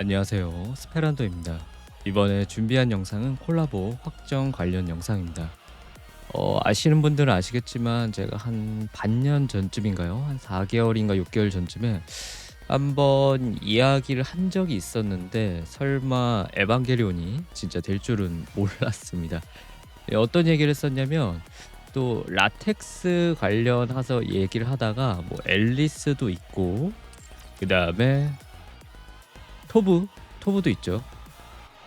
안녕하세요. 스페란도입니다. 이번에 준비한 영상은 콜라보 확정 관련 영상입니다. 어, 아시는 분들은 아시겠지만 제가 한 반년 전쯤인가요? 한 4개월인가 6개월 전쯤에 한번 이야기를 한 적이 있었는데 설마 에반게리온이 진짜 될 줄은 몰랐습니다. 예, 어떤 얘기를 했었냐면 또 라텍스 관련해서 얘기를 하다가 뭐 앨리스도 있고 그 다음에 토브 토브도 있죠.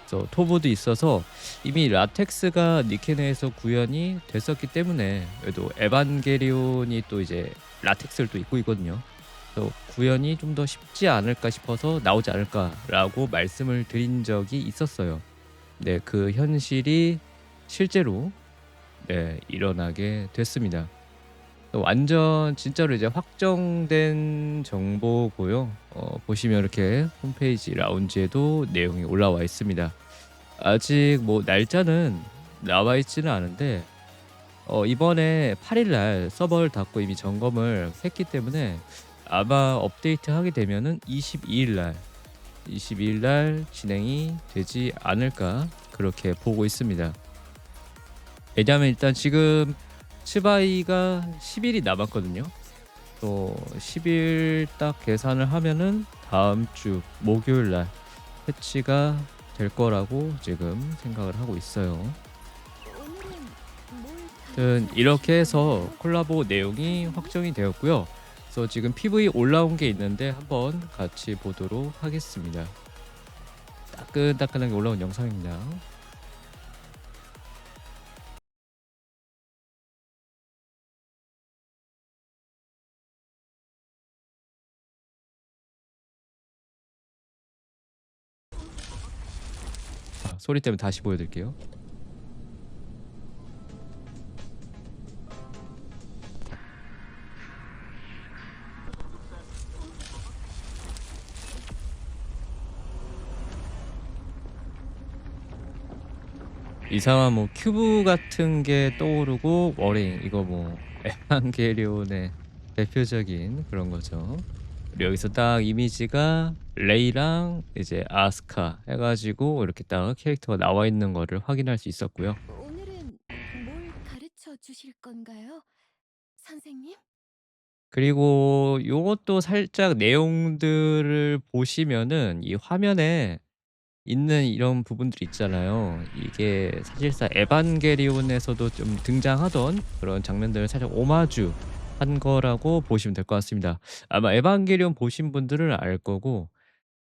그래서 토브도 있어서 이미 라텍스가 니케네에서 구현이 됐었기 때문에 그래도 에반게리온이 또 이제 라텍스를 또 입고 있거든요. 그래서 구현이 좀 더 쉽지 않을까 싶어서 나오지 않을까라고 말씀을 드린 적이 있었어요. 네, 그 현실이 실제로 네, 일어나게 됐습니다. 완전 진짜로 이제 확정된 정보고요. 어, 보시면 이렇게 홈페이지 라운지에도 내용이 올라와 있습니다. 아직 뭐 날짜는 나와 있지는 않은데 어, 이번에 8일날 서버를 닫고 이미 점검을 했기 때문에 아마 업데이트 하게 되면은 22일날 22일날 진행이 되지 않을까 그렇게 보고 있습니다. 왜냐하면 일단 지금 츠바이가 10일이 남았거든요. 또 10일 딱 계산을 하면은 다음 주 목요일 날 패치가 될 거라고 지금 생각을 하고 있어요. 아무튼 이렇게 해서 콜라보 내용이 확정이 되었고요. 그래서 지금 PV 올라온 게 있는데 한번 같이 보도록 하겠습니다. 따끈따끈하게 올라온 영상입니다. 소리 때문에 다시 보여드릴게요. 이상한 뭐 큐브 같은 게 떠오르고 워링 이거 뭐 에반게리온의 대표적인 그런 거죠. 여기서 딱 이미지가 레이랑 이제 아스카 해가지고 이렇게 딱 캐릭터가 나와 있는 거를 확인할 수 있었고요. 오늘은 뭘 가르쳐 주실 건가요? 선생님? 그리고 요것도 살짝 내용들을 보시면은 이 화면에 있는 이런 부분들 있잖아요. 이게 사실상 에반게리온에서도 좀 등장하던 그런 장면들을 살짝 오마주 한 거라고 보시면 될 것 같습니다. 아마 에반게리온 보신 분들은 알 거고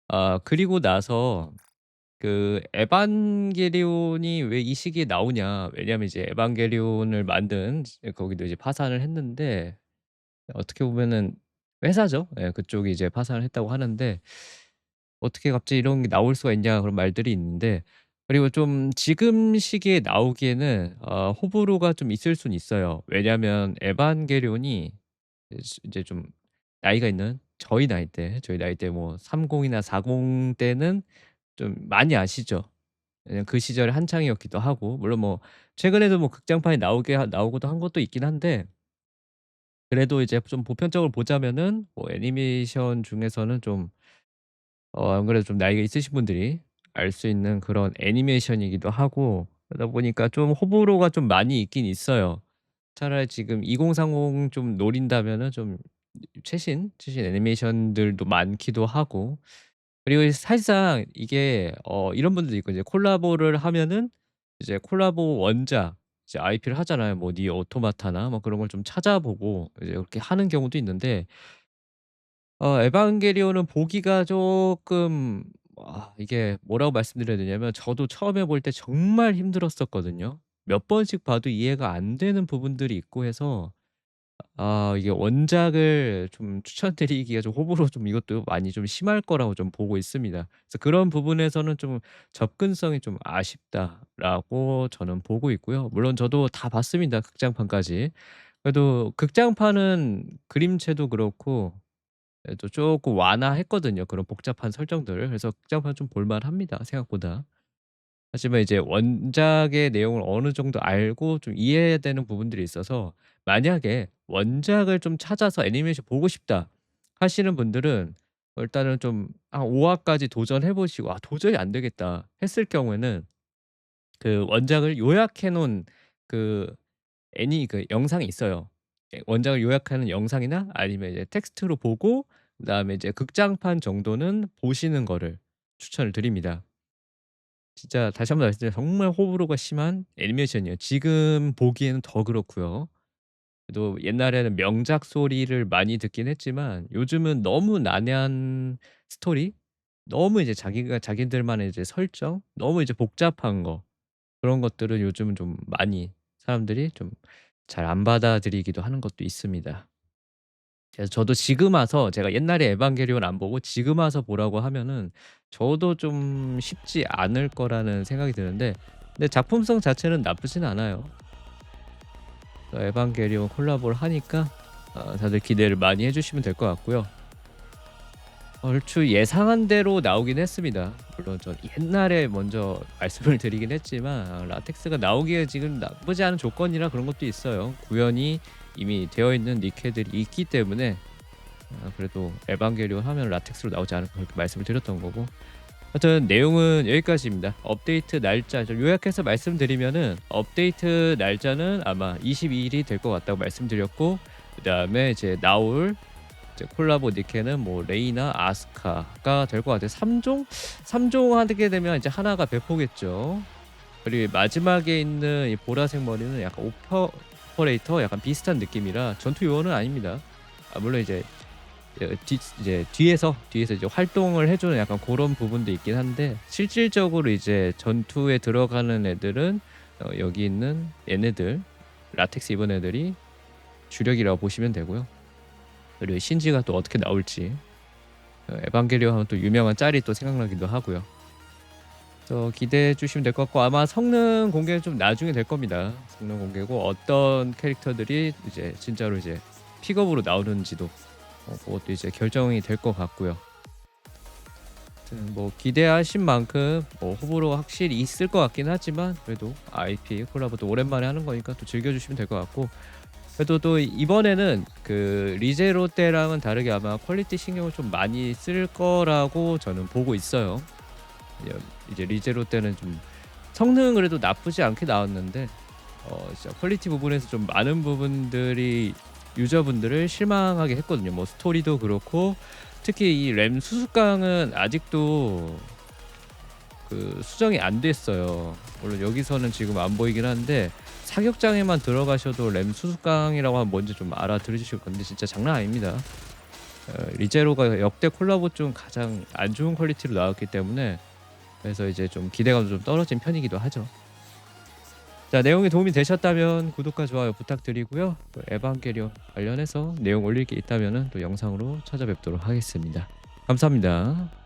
아 그리고 나서 그 에반게리온이 왜 이 시기에 나오냐. 왜냐하면 이제 에반게리온을 만든 거기도 이제 파산을 했는데 어떻게 보면은 회사죠. 예 그쪽이 이제 파산을 했다고 하는데 "어떻게 갑자기 이런 게 나올 수가 있냐." 그런 말들이 있는데 그리고 좀 지금 시기에 나오기에는 어 호불호가 좀 있을 수는 있어요. 왜냐하면 에반게리온이 이제 이제 좀 나이가 있는 저희 나이대, 저희 나이대 뭐30 이나 40 때는 좀 많이 아시죠? 그 시절에 한창이었기도 하고 물론 뭐 최근에도 뭐 극장판이 나오게 하 나오고도 한 것도 있긴 한데 그래도 이제 좀 보편적으로 보자면은 뭐 애니메이션 중에서는 좀 어 안 그래도 좀 나이가 있으신 분들이 알 수 있는 그런 애니메이션이기도 하고 그러다 보니까 좀 호불호가 좀 많이 있긴 있어요. 차라리 지금 2030 좀 노린다면은 좀 최신, 최신 애니메이션들도 많기도 하고 그리고 사실상 이게 어 이런 분들도 있고 이제 콜라보를 하면은 이제 콜라보 원작 이제 IP를 하잖아요. 뭐 니어 오토마타나 뭐 그런 걸 좀 찾아보고 이제 그렇게 하는 경우도 있는데 어 에반게리온은 보기가 쪼끔 아 이게 뭐라고 말씀드려야 되냐면 저도 처음에 볼 때 정말 힘들었었거든요. 몇 번씩 봐도 이해가 안 되는 부분들이 있고 해서 아 이게 원작을 좀 추천드리기가 좀 호불호 좀 이것도 많이 좀 심할 거라고 좀 보고 있습니다. 그래서 그런 부분에서는 좀 '접근성이 좀 아쉽다.'라고 저는 보고 있고요. 물론 저도 다 봤습니다, 극장판까지. 그래도 극장판은 그림체도 그렇고 그래도 쪼끔 완화했거든요, 그런 복잡한 설정들을. 그래서 극장판 좀볼 만합니다, 생각보다. 하지만 이제 원작의 내용을 어느 정도 알고 좀 이해해야 되는 부분들이 있어서 만약에 ' 원작을 좀 찾아서 애니메이션 보고 싶다.' 하시는 분들은 어 일단은 좀 한 5 화까지 도전해 보시고 '아 도저히 안 되겠다.' 했을 경우에는 그 원작을 요약해 놓은 그 애니 그 영상이 있어요. 예 원작을 요약하는 영상이나 아니면 이제 텍스트로 보고 그다음에 이제 극장판 정도는 보시는 거를 추천을 드립니다. 진짜 다시 한번 말씀드리면 정말 호불호가 심한 애니메이션이에요. 지금 보기에는 더 그렇고요. 그래도 옛날에는 명작 소리를 많이 듣긴 했지만 요즘은 너무 난해한 스토리, 너무 이제 자기가 자기들만의 이제 설정, 너무 이제 복잡한 거 그런 것들은 요즘은 좀 많이 사람들이 좀 잘 안 받아들이기도 하는 것도 있습니다. 그래서 저도 지금 와서 제가 옛날에 에반게리온 안 보고 지금 와서 보라고 하면은 저도 좀 쉽지 않을 거라는 생각이 드는데 근데 작품성 자체는 나쁘진 않아요. 어 에반게리온 콜라보를 하니까 어 다들 기대를 많이 해 주시면 될 것 같고요. 얼추 예상한 대로 나오긴 했습니다. 물론 전 옛날에 먼저 말씀을 드리긴 했지만 아 라텍스가 나오기에 지금 나쁘지 않은 조건이라 그런 것도 있어요. 구현이 이미 되어 있는 니케들이 있기 때문에 아 그래도 에반게리온 하면 라텍스로 나오지 않을까 그렇게 말씀을 드렸던 거고. 하여튼 내용은 여기까지입니다. 업데이트 날짜 좀 요약해서 말씀드리면은 업데이트 날짜는 아마 22 일이 될 것 같다고 말씀드렸고 그다음에 이제 나올 이제 콜라보 니케는 뭐 레이나, 아스카가 될 것 같아요. 3종? 3종 하게 되면 이제 하나가 배포겠죠. 그리고 마지막에 있는 이 보라색 머리는 약간 오퍼 오퍼레이터 약간 비슷한 느낌이라 전투 요원은 아닙니다. 아 물론 이제 어 뒤 이제 뒤에서 뒤에서 이제 활동을 해 주는 약간 고런 부분도 있긴 한데 실질적으로 이제 전투에 들어가는 애들은 어 여기 있는 얘네들 라텍스 입은 애들이 주력이라고 보시면 되고요. 그리고 신지가 또 어떻게 나올지 어 에반게리온 하면 또 유명한 짤이 또 생각나기도 하고요. 그래서 기대해 주시면 될 것 같고 아마 성능 공개는 좀 나중에 될 겁니다. 성능 공개고 어떤 캐릭터들이 이제 진짜로 이제 픽업으로 나오는지도 어 그것도 이제 결정이 될 것 같고요. 뭐 기대하신 만큼 뭐 호불호가 확실히 있을 것 같긴 하지만 그래도 IP 콜라보도 오랜만에 하는 거니까 또 즐겨 주시면 될 것 같고 그래도 또 이번에는 그 리제로 때랑은 다르게 아마 퀄리티 신경을 좀 많이 쓸 거라고 저는 보고 있어요. 이제 이제 리제로 때는 좀 성능은 그래도 나쁘지 않게 나왔는데 어 진짜 퀄리티 부분에서 좀 많은 부분들이 유저분들을 실망하게 했거든요. 뭐 스토리도 그렇고 특히 이 램 수습강은 아직도 그 수정이 안 됐어요. 물론 여기서는 지금 안 보이긴 한데 사격장에만 들어가셔도 램 수습강이라고 하면 뭔지 좀 알아들으실 건데 진짜 장난 아닙니다. 어 리제로가 역대 콜라보 중 가장 안 좋은 퀄리티로 나왔기 때문에 그래서 이제 좀 기대감도 좀 떨어진 편이기도 하죠. 자 내용이 도움이 되셨다면 구독과 좋아요 부탁드리고요. 또 에반게리온 관련해서 내용 올릴 게 있다면은 또 영상으로 찾아뵙도록 하겠습니다. 감사합니다.